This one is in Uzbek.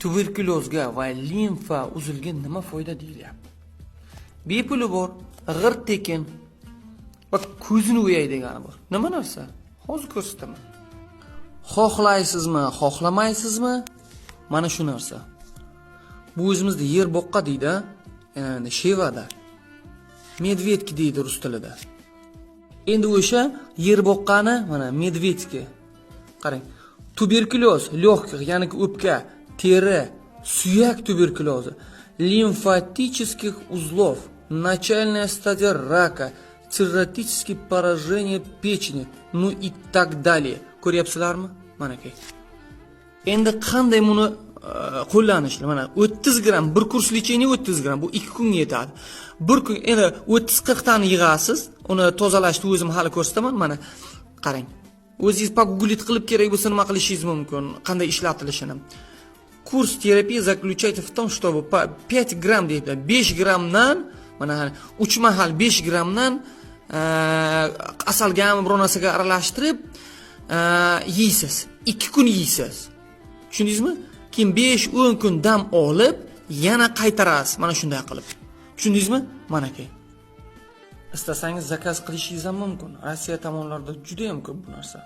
tuberkulozga va limfa uzilga nima foyda deyilyapti bepuli bor g'irt tekin va ko'zini o'yay degani bor nima narsa hozir ko'rsataman xohlaysizmi xohlamaysizmi mana shu narsa bu o'zimizda yer boqqa deydi endi shevada medvedki deydi rus tilida endi o'sha yer boqqani mana medvedki qarang tuberkulyoz легких ya'ni o'pka teri suyak tuberkulyozi limфатических узлов начальная стадия рака цирротические поражение печени ну и так далее. Ko'ryapsizlarmi? Mana aka. Endi qanday buni e, э, qo'llanishni mana 30 gramm bir kurs lechение 30 gramm bu 2 kunga yetadi. Bir kun endi 30-40 tani yig'asiz uni tozalashni o'zim hali ko'rsataman. Mana qarang. O'zingiz poguglit qilib kerak bo'lsa nima qilishingiz mumkin? Qanday ishlatilishini? Курс терапии заключается в том чтобы по 5 gramm deyaptilar 5 grammdan mana 3 mahal 5 grammdan e, asalgami biror narsaga aralashtirib e, yeysiz 2 kun yeysiz tushundingizmi? Keyin 5-10 kun dam olib yana qaytarasiz. Mana shunday qilib. Tushundingizmi? Mana aka istasangiz zakaz qilishingiz ham mumkin. Rossiya tomonlarida juda yam ko'p bu narsa.